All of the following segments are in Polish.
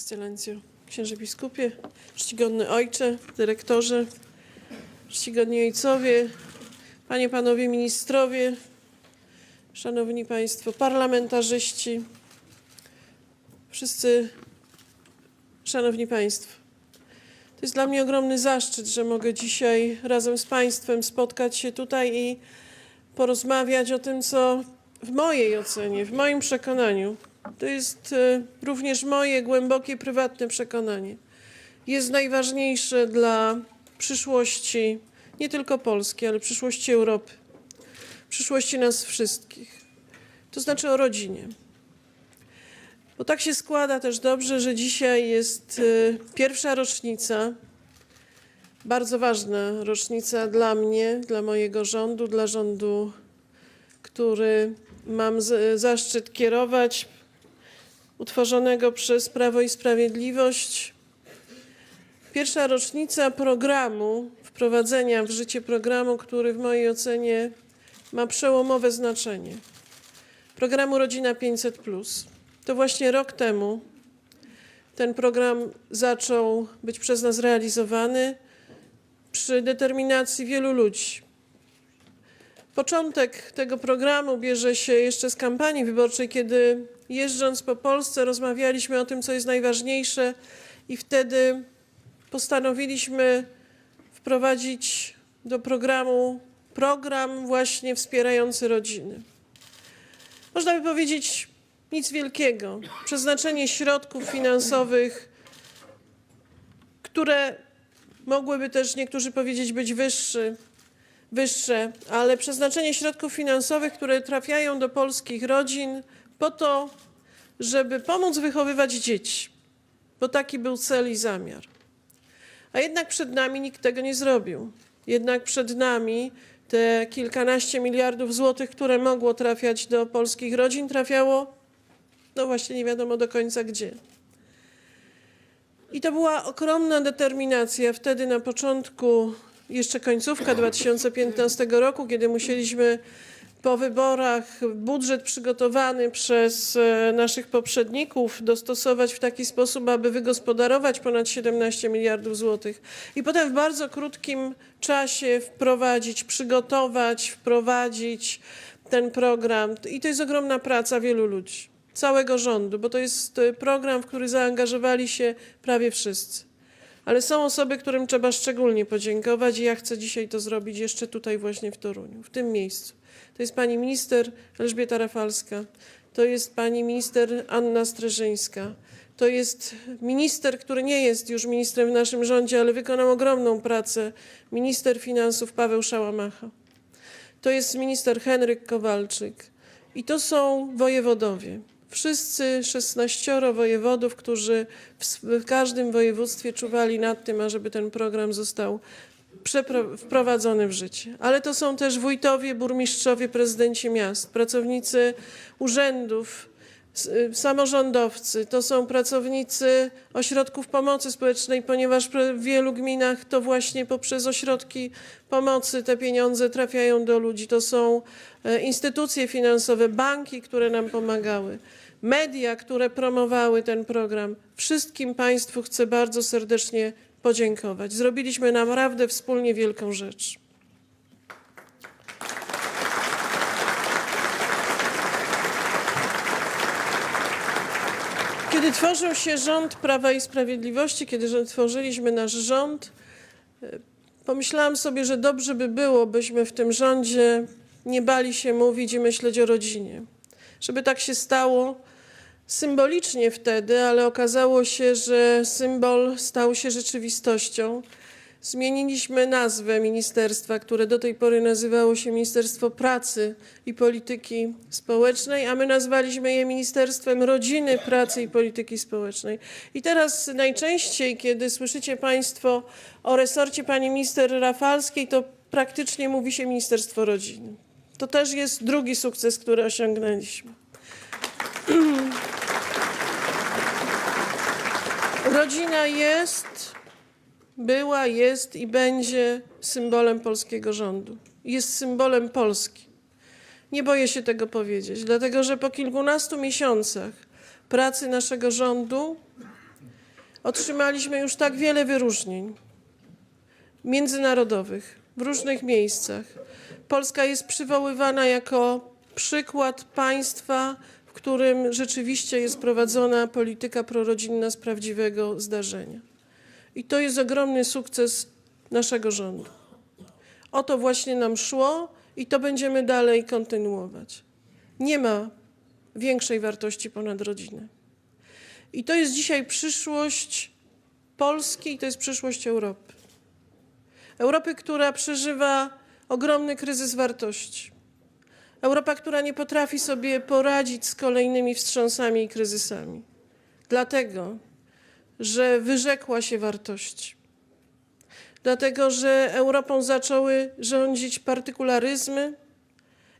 Ekscelencjo, księże biskupie, czcigodny ojcze, dyrektorze, czcigodni ojcowie, panie, panowie ministrowie, szanowni państwo parlamentarzyści, wszyscy szanowni państwo. To jest dla mnie ogromny zaszczyt, że mogę dzisiaj razem z państwem spotkać się tutaj i porozmawiać o tym, co w mojej ocenie, w moim przekonaniu, to jest e, również moje głębokie, prywatne przekonanie, jest najważniejsze dla przyszłości nie tylko Polski, ale przyszłości Europy, przyszłości nas wszystkich. To znaczy o rodzinie. Bo tak się składa też dobrze, że dzisiaj jest e, pierwsza rocznica, bardzo ważna rocznica dla mnie, dla mojego rządu, dla rządu, który mam z- zaszczyt kierować, utworzonego przez Prawo i Sprawiedliwość. Pierwsza rocznica programu, wprowadzenia w życie programu, który w mojej ocenie ma przełomowe znaczenie. Programu Rodzina 500. To właśnie rok temu ten program zaczął być przez nas realizowany przy determinacji wielu ludzi. Początek tego programu bierze się jeszcze z kampanii wyborczej, kiedy jeżdżąc po Polsce rozmawialiśmy o tym, co jest najważniejsze i wtedy postanowiliśmy wprowadzić do programu program właśnie wspierający rodziny. Można by powiedzieć nic wielkiego. Przeznaczenie środków finansowych, które mogłyby też niektórzy powiedzieć być wyższy, wyższe, ale przeznaczenie środków finansowych, które trafiają do polskich rodzin po to, żeby pomóc wychowywać dzieci, bo taki był cel i zamiar. A jednak przed nami nikt tego nie zrobił. Jednak przed nami te kilkanaście miliardów złotych, które mogło trafiać do polskich rodzin, trafiało, no właśnie nie wiadomo do końca gdzie. I to była ogromna determinacja wtedy na początku, jeszcze końcówka 2015 roku, kiedy musieliśmy po wyborach budżet przygotowany przez e, naszych poprzedników dostosować w taki sposób, aby wygospodarować ponad 17 miliardów złotych. I potem w bardzo krótkim czasie wprowadzić, przygotować, wprowadzić ten program. I to jest ogromna praca wielu ludzi, całego rządu, bo to jest e, program, w który zaangażowali się prawie wszyscy. Ale są osoby, którym trzeba szczególnie podziękować i ja chcę dzisiaj to zrobić jeszcze tutaj właśnie w Toruniu, w tym miejscu. To jest pani minister Elżbieta Rafalska, to jest pani minister Anna Streżyńska, to jest minister, który nie jest już ministrem w naszym rządzie, ale wykonał ogromną pracę, minister finansów Paweł Szałamacha. To jest minister Henryk Kowalczyk i to są wojewodowie. Wszyscy 16 wojewodów, którzy w, każdym województwie czuwali nad tym, ażeby ten program został wprowadzony w życie. Ale to są też wójtowie, burmistrzowie, prezydenci miast, pracownicy urzędów, y, samorządowcy, to są pracownicy ośrodków pomocy społecznej, ponieważ w wielu gminach to właśnie poprzez ośrodki pomocy te pieniądze trafiają do ludzi. To są e, instytucje finansowe, banki, które nam pomagały, media, które promowały ten program. Wszystkim Państwu chcę bardzo serdecznie podziękować. Zrobiliśmy naprawdę wspólnie wielką rzecz. Kiedy tworzył się rząd Prawa i Sprawiedliwości, kiedy tworzyliśmy nasz rząd, e, pomyślałam sobie, że dobrze by było, byśmy w tym rządzie nie bali się mówić i myśleć o rodzinie. Żeby tak się stało symbolicznie wtedy, ale okazało się, że symbol stał się rzeczywistością. Zmieniliśmy nazwę ministerstwa, które do tej pory nazywało się Ministerstwo Pracy i Polityki Społecznej, a my nazwaliśmy je Ministerstwem Rodziny, Pracy i Polityki Społecznej. I teraz najczęściej, kiedy słyszycie Państwo o resorcie pani minister Rafalskiej, to praktycznie mówi się Ministerstwo Rodziny. To też jest drugi sukces, który osiągnęliśmy. Rodzina jest, była, jest i będzie symbolem polskiego rządu. Jest symbolem Polski. Nie boję się tego powiedzieć, dlatego że po kilkunastu miesiącach pracy naszego rządu Otrzymaliśmy już tak wiele wyróżnień międzynarodowych w różnych miejscach. Polska jest przywoływana jako przykład państwa, w którym rzeczywiście jest prowadzona polityka prorodzinna z prawdziwego zdarzenia. I to jest ogromny sukces naszego rządu. O to właśnie nam szło i to będziemy dalej kontynuować. Nie ma większej wartości ponad rodzinę. I to jest dzisiaj przyszłość Polski i to jest przyszłość Europy. Europy, która przeżywa ogromny kryzys wartości. Europa, która nie potrafi sobie poradzić z kolejnymi wstrząsami i kryzysami. Dlatego, że wyrzekła się wartości. Dlatego, że Europą zaczęły rządzić partykularyzmy,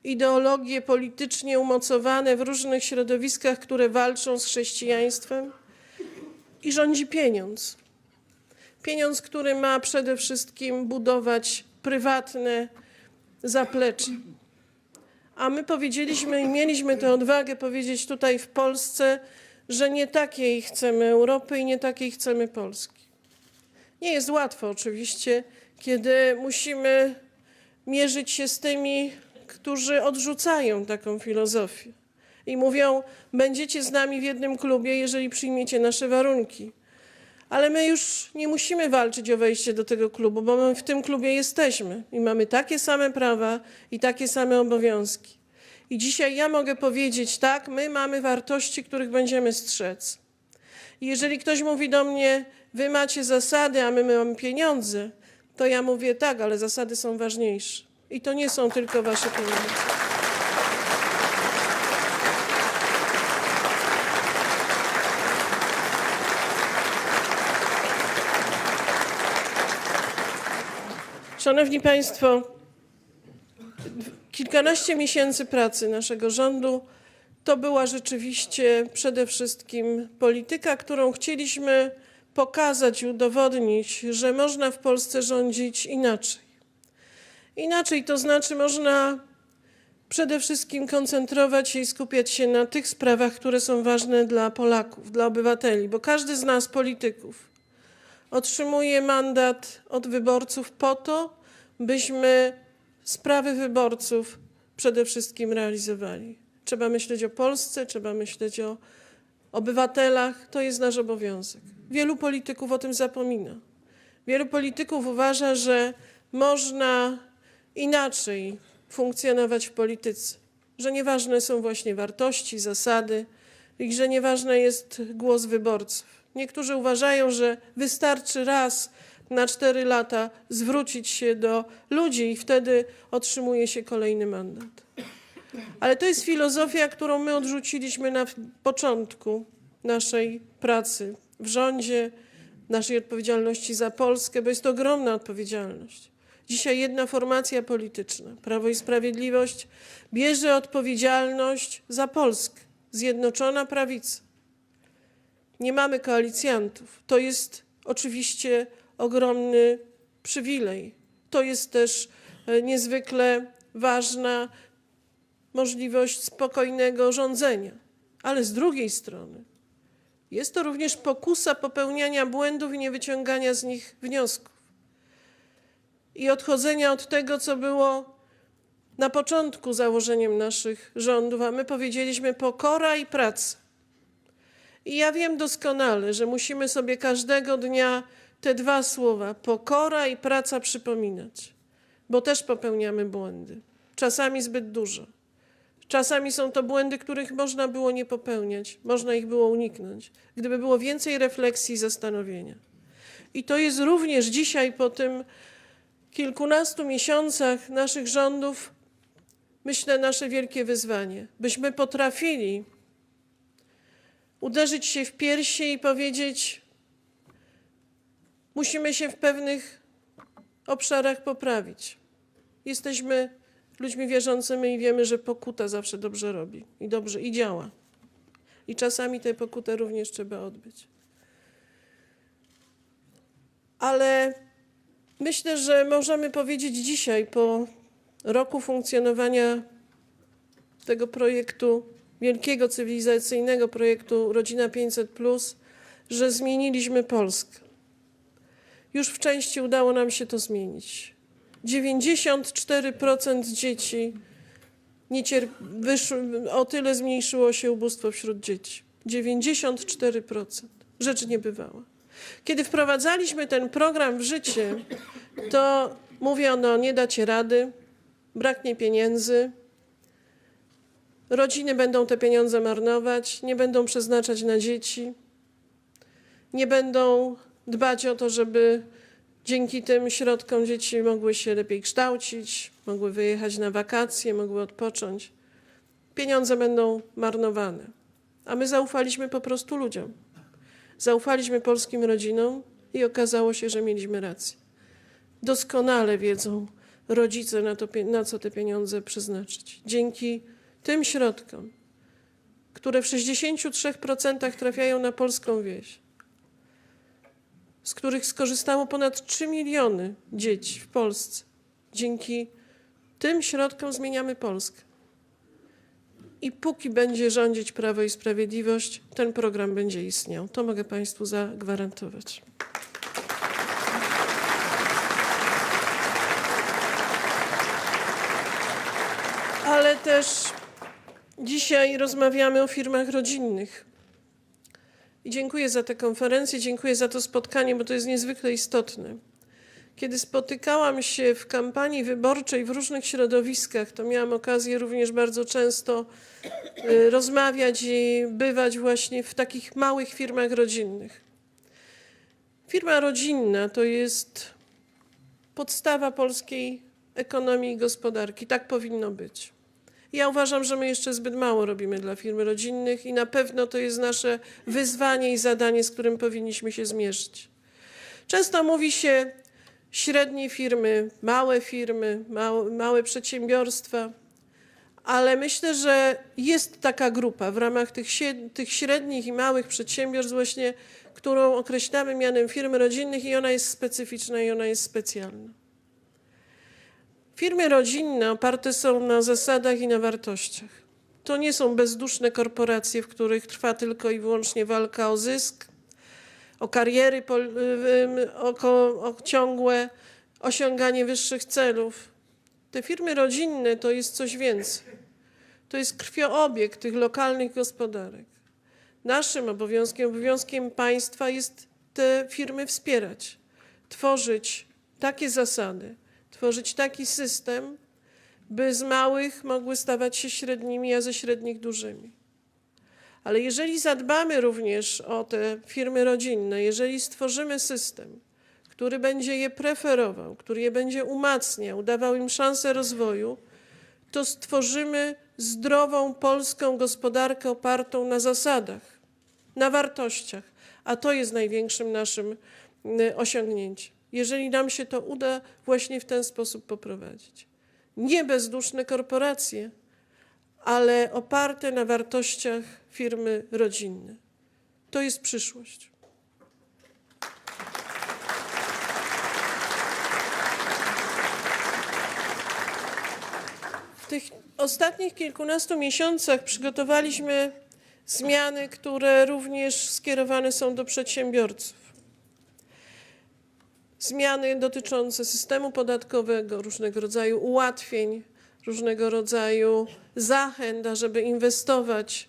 ideologie politycznie umocowane w różnych środowiskach, które walczą z chrześcijaństwem i rządzi pieniądz. Pieniądz, który ma przede wszystkim budować prywatne zaplecze. A my powiedzieliśmy i mieliśmy tę odwagę powiedzieć tutaj w Polsce, że nie takiej chcemy Europy i nie takiej chcemy Polski. Nie jest łatwo oczywiście, kiedy musimy mierzyć się z tymi, którzy odrzucają taką filozofię i mówią: Będziecie z nami w jednym klubie, jeżeli przyjmiecie nasze warunki. Ale my już nie musimy walczyć o wejście do tego klubu, bo my w tym klubie jesteśmy i mamy takie same prawa i takie same obowiązki. I dzisiaj ja mogę powiedzieć: tak, my mamy wartości, których będziemy strzec. I jeżeli ktoś mówi do mnie, wy macie zasady, a my mamy pieniądze, to ja mówię tak, ale zasady są ważniejsze. I to nie są tylko wasze pieniądze. Szanowni Państwo, kilkanaście miesięcy pracy naszego rządu to była rzeczywiście przede wszystkim polityka, którą chcieliśmy pokazać i udowodnić, że można w Polsce rządzić inaczej. Inaczej to znaczy można przede wszystkim koncentrować się i skupiać się na tych sprawach, które są ważne dla Polaków, dla obywateli, bo każdy z nas, polityków, otrzymuje mandat od wyborców po to, byśmy sprawy wyborców przede wszystkim realizowali. Trzeba myśleć o Polsce, trzeba myśleć o obywatelach. To jest nasz obowiązek. Wielu polityków o tym zapomina. Wielu polityków uważa, że można inaczej funkcjonować w polityce, że nieważne są właśnie wartości, zasady i że nieważny jest głos wyborców. Niektórzy uważają, że wystarczy raz na cztery lata zwrócić się do ludzi i wtedy otrzymuje się kolejny mandat. Ale to jest filozofia, którą my odrzuciliśmy na początku naszej pracy w rządzie, naszej odpowiedzialności za Polskę, bo jest to ogromna odpowiedzialność. Dzisiaj jedna formacja polityczna, Prawo i Sprawiedliwość, bierze odpowiedzialność za Polskę. Zjednoczona prawica. Nie mamy koalicjantów. To jest oczywiście ogromny przywilej. To jest też e, niezwykle ważna możliwość spokojnego rządzenia. Ale z drugiej strony jest to również pokusa popełniania błędów i nie wyciągania z nich wniosków. I odchodzenia od tego, co było na początku założeniem naszych rządów, a my powiedzieliśmy pokora i praca. I ja wiem doskonale, że musimy sobie każdego dnia te dwa słowa, pokora i praca, przypominać, bo też popełniamy błędy. Czasami zbyt dużo. Czasami są to błędy, których można było nie popełniać, można ich było uniknąć, gdyby było więcej refleksji i zastanowienia. I to jest również dzisiaj, po tym kilkunastu miesiącach naszych rządów, myślę, nasze wielkie wyzwanie, byśmy potrafili uderzyć się w piersi i powiedzieć: Musimy się w pewnych obszarach poprawić. Jesteśmy ludźmi wierzącymi i wiemy, że pokuta zawsze dobrze robi i dobrze i działa. I czasami tę pokutę również trzeba odbyć. Ale myślę, że możemy powiedzieć dzisiaj, po roku funkcjonowania tego projektu, wielkiego cywilizacyjnego projektu Rodzina 500, że zmieniliśmy Polskę. Już w części udało nam się to zmienić. 94% dzieci nie o tyle zmniejszyło się ubóstwo wśród dzieci. 94%. Rzecz niebywała. Kiedy wprowadzaliśmy ten program w życie, to mówiono, nie dacie rady, braknie pieniędzy, rodziny będą te pieniądze marnować, nie będą przeznaczać na dzieci, nie będą dbać o to, żeby dzięki tym środkom dzieci mogły się lepiej kształcić, mogły wyjechać na wakacje, mogły odpocząć. Pieniądze będą marnowane. A my zaufaliśmy po prostu ludziom. Zaufaliśmy polskim rodzinom i okazało się, że mieliśmy rację. Doskonale wiedzą rodzice, na, to, na co te pieniądze przeznaczyć. Dzięki tym środkom, które w 63% trafiają na polską wieś, z których skorzystało ponad 3 miliony dzieci w Polsce. Dzięki tym środkom zmieniamy Polskę. I póki będzie rządzić Prawo i Sprawiedliwość, ten program będzie istniał. To mogę Państwu zagwarantować. Ale też dzisiaj rozmawiamy o firmach rodzinnych. I dziękuję za tę konferencję, dziękuję za to spotkanie, bo to jest niezwykle istotne. Kiedy spotykałam się w kampanii wyborczej w różnych środowiskach, to miałam okazję również bardzo często y, rozmawiać i bywać właśnie w takich małych firmach rodzinnych. Firma rodzinna to jest podstawa polskiej ekonomii i gospodarki. Tak powinno być. Ja uważam, że my jeszcze zbyt mało robimy dla firm rodzinnych i na pewno to jest nasze wyzwanie i zadanie, z którym powinniśmy się zmierzyć. Często mówi się średnie firmy, małe firmy, małe, małe przedsiębiorstwa, ale myślę, że jest taka grupa w ramach tych, tych średnich i małych przedsiębiorstw właśnie, którą określamy mianem firm rodzinnych i ona jest specyficzna i ona jest specjalna. Firmy rodzinne oparte są na zasadach i na wartościach. To nie są bezduszne korporacje, w których trwa tylko i wyłącznie walka o zysk, o kariery pol- ym, o, ko- o ciągłe osiąganie wyższych celów. Te firmy rodzinne to jest coś więcej. To jest krwioobieg tych lokalnych gospodarek. Naszym obowiązkiem, obowiązkiem państwa jest te firmy wspierać, tworzyć takie zasady, tworzyć taki system, by z małych mogły stawać się średnimi, a ze średnich dużymi. Ale jeżeli zadbamy również o te firmy rodzinne, jeżeli stworzymy system, który będzie je preferował, który je będzie umacniał, dawał im szansę rozwoju, to stworzymy zdrową polską gospodarkę opartą na zasadach, na wartościach, a to jest największym naszym y, osiągnięciem. Jeżeli nam się to uda właśnie w ten sposób poprowadzić. Nie bezduszne korporacje, ale oparte na wartościach firmy rodzinne. To jest przyszłość. W tych ostatnich kilkunastu miesiącach przygotowaliśmy zmiany, które również skierowane są do przedsiębiorców. Zmiany dotyczące systemu podatkowego, różnego rodzaju ułatwień, różnego rodzaju zachęt, ażeby inwestować,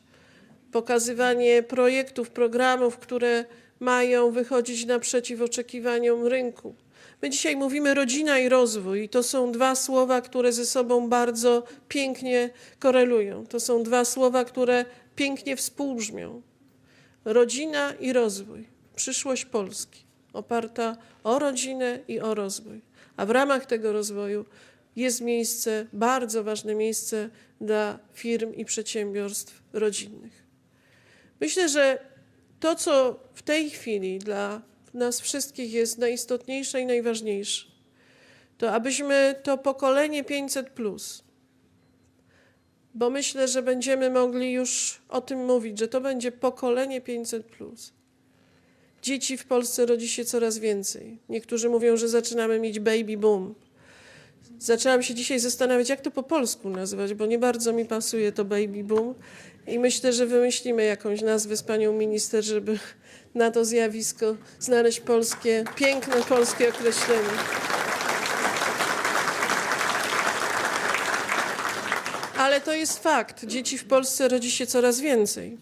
pokazywanie projektów, programów, które mają wychodzić naprzeciw oczekiwaniom rynku. My dzisiaj mówimy rodzina i rozwój, i to są dwa słowa, które ze sobą bardzo pięknie korelują. To są dwa słowa, które pięknie współbrzmią. Rodzina i rozwój. Przyszłość Polski oparta o rodzinę i o rozwój. A w ramach tego rozwoju jest miejsce, bardzo ważne miejsce dla firm i przedsiębiorstw rodzinnych. Myślę, że to, co w tej chwili dla nas wszystkich jest najistotniejsze i najważniejsze, to abyśmy to pokolenie 500, bo myślę, że będziemy mogli już o tym mówić, że to będzie pokolenie 500. Dzieci w Polsce rodzi się coraz więcej. Niektórzy mówią, że zaczynamy mieć baby boom. Zaczęłam się dzisiaj zastanawiać, jak to po polsku nazwać, bo nie bardzo mi pasuje to baby boom. I myślę, że wymyślimy jakąś nazwę z panią minister, żeby na to zjawisko znaleźć polskie, piękne polskie określenie. Ale to jest fakt. Dzieci w Polsce rodzi się coraz więcej.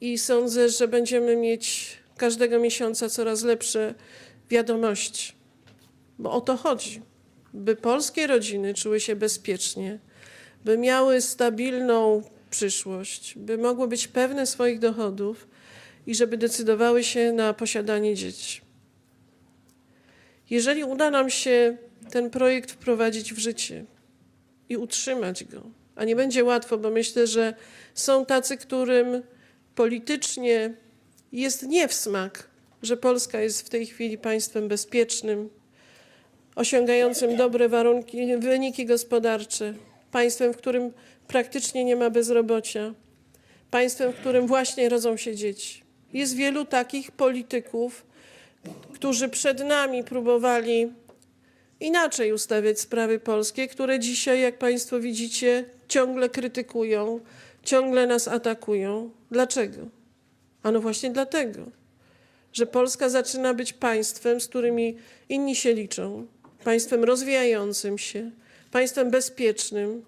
I sądzę, że będziemy mieć każdego miesiąca coraz lepsze wiadomości. Bo o to chodzi. By polskie rodziny czuły się bezpiecznie, by miały stabilną przyszłość, by mogły być pewne swoich dochodów i żeby decydowały się na posiadanie dzieci. Jeżeli uda nam się ten projekt wprowadzić w życie i utrzymać go, a nie będzie łatwo, bo myślę, że są tacy, którym politycznie jest nie w smak, że Polska jest w tej chwili państwem bezpiecznym, osiągającym dobre warunki, wyniki gospodarcze, państwem, w którym praktycznie nie ma bezrobocia, państwem, w którym właśnie rodzą się dzieci. Jest wielu takich polityków, którzy przed nami próbowali inaczej ustawiać sprawy polskie, które dzisiaj, jak Państwo widzicie, ciągle krytykują, ciągle nas atakują. Dlaczego? Ano właśnie dlatego, że Polska zaczyna być państwem, z którymi inni się liczą, państwem rozwijającym się, państwem bezpiecznym,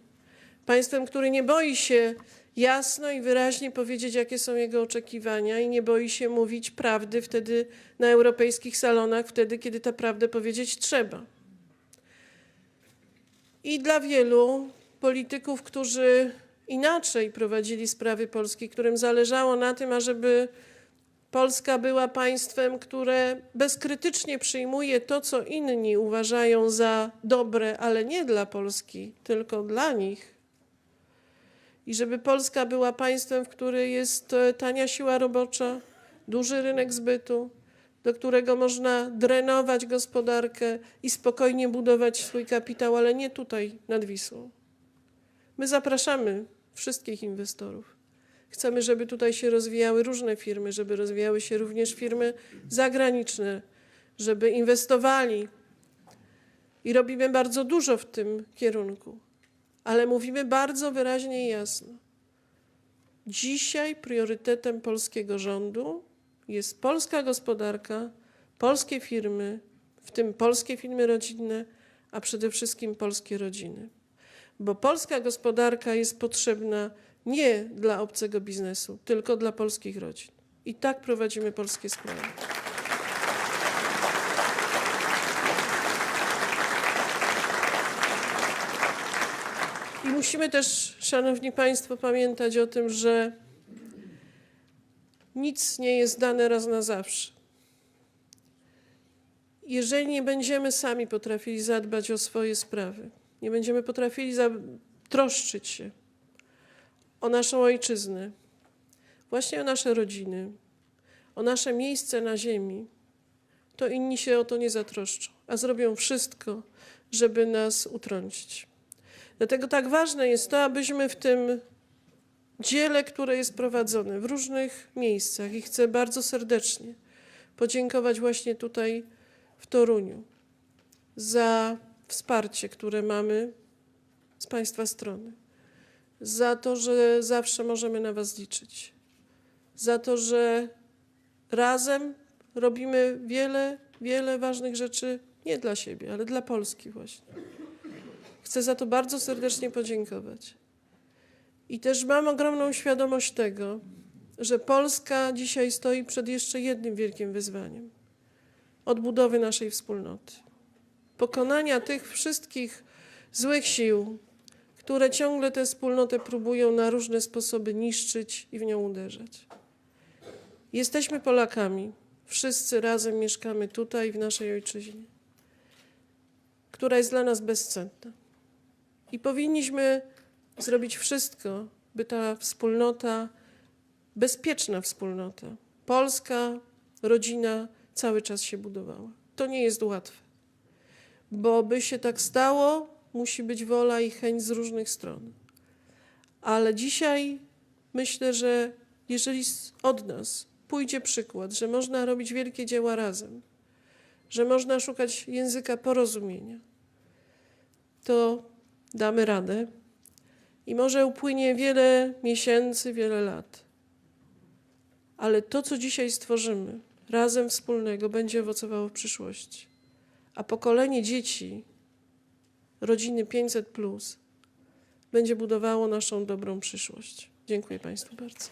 państwem, który nie boi się jasno i wyraźnie powiedzieć, jakie są jego oczekiwania i nie boi się mówić prawdy wtedy na europejskich salonach, wtedy, kiedy tę prawdę powiedzieć trzeba. I dla wielu polityków, którzy inaczej prowadzili sprawy Polski, którym zależało na tym, ażeby Polska była państwem, które bezkrytycznie przyjmuje to, co inni uważają za dobre, ale nie dla Polski, tylko dla nich. I żeby Polska była państwem, w którym jest e, tania siła robocza, duży rynek zbytu, do którego można drenować gospodarkę i spokojnie budować swój kapitał, ale nie tutaj nad Wisłą. My zapraszamy wszystkich inwestorów. Chcemy, żeby tutaj się rozwijały różne firmy, żeby rozwijały się również firmy zagraniczne, żeby inwestowali. I robimy bardzo dużo w tym kierunku, ale mówimy bardzo wyraźnie i jasno. Dzisiaj priorytetem polskiego rządu jest polska gospodarka, polskie firmy, w tym polskie firmy rodzinne, a przede wszystkim polskie rodziny. Bo polska gospodarka jest potrzebna nie dla obcego biznesu, tylko dla polskich rodzin. I tak prowadzimy polskie sprawy. I musimy też, Szanowni Państwo, pamiętać o tym, że nic nie jest dane raz na zawsze. Jeżeli nie będziemy sami potrafili zadbać o swoje sprawy, nie będziemy potrafili troszczyć się o naszą ojczyznę, właśnie o nasze rodziny, o nasze miejsce na ziemi, to inni się o to nie zatroszczą, a zrobią wszystko, żeby nas utrącić. Dlatego tak ważne jest to, abyśmy w tym dziele, które jest prowadzone w różnych miejscach i chcę bardzo serdecznie podziękować właśnie tutaj w Toruniu za wsparcie, które mamy z Państwa strony, za to, że zawsze możemy na Was liczyć, za to, że razem robimy wiele, wiele ważnych rzeczy nie dla siebie, ale dla Polski właśnie. Chcę za to bardzo serdecznie podziękować. I też mam ogromną świadomość tego, że Polska dzisiaj stoi przed jeszcze jednym wielkim wyzwaniem odbudowy naszej wspólnoty. Pokonania tych wszystkich złych sił, które ciągle tę wspólnotę próbują na różne sposoby niszczyć i w nią uderzać. Jesteśmy Polakami, wszyscy razem mieszkamy tutaj, w naszej ojczyźnie, która jest dla nas bezcenna. I powinniśmy zrobić wszystko, by ta wspólnota, bezpieczna wspólnota, polska rodzina cały czas się budowała. To nie jest łatwe, bo by się tak stało, musi być wola i chęć z różnych stron. Ale dzisiaj myślę, że jeżeli od nas pójdzie przykład, że można robić wielkie dzieła razem, że można szukać języka porozumienia, to damy radę. I może upłynie wiele miesięcy, wiele lat. Ale to, co dzisiaj stworzymy, razem wspólnego, będzie owocowało w przyszłości. A pokolenie dzieci, rodziny 500, będzie budowało naszą dobrą przyszłość. Dziękuję Państwu bardzo.